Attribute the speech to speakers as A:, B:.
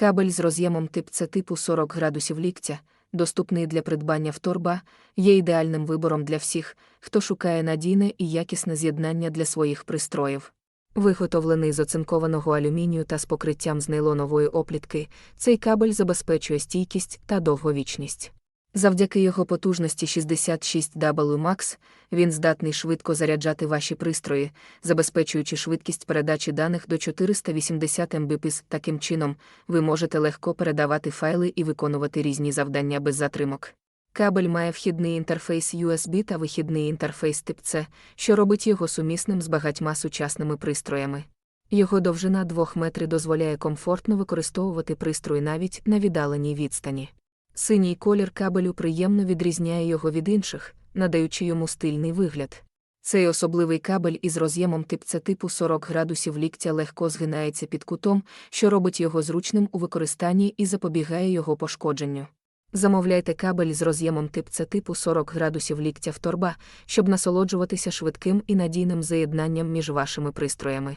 A: Кабель з роз'ємом тип С типу 40 градусів ліктя, доступний для придбання в торба, є ідеальним вибором для всіх, хто шукає надійне і якісне з'єднання для своїх пристроїв. Виготовлений з оцинкованого алюмінію та з покриттям з нейлонової оплітки, цей кабель забезпечує стійкість та довговічність. Завдяки його потужності 66W Max він здатний швидко заряджати ваші пристрої, забезпечуючи швидкість передачі даних до 480 Mbps. Таким чином, ви можете легко передавати файли і виконувати різні завдання без затримок. Кабель має вхідний інтерфейс USB та вихідний інтерфейс тип C, що робить його сумісним з багатьма сучасними пристроями. Його довжина 2 метри дозволяє комфортно використовувати пристрої навіть на віддаленій відстані. Синій колір кабелю приємно відрізняє його від інших, надаючи йому стильний вигляд. Цей особливий кабель із роз'ємом тип С типу 40 градусів ліктя легко згинається під кутом, що робить його зручним у використанні і запобігає його пошкодженню. Замовляйте кабель з роз'ємом тип С типу 40 градусів ліктя в торба, щоб насолоджуватися швидким і надійним заєднанням між вашими пристроями.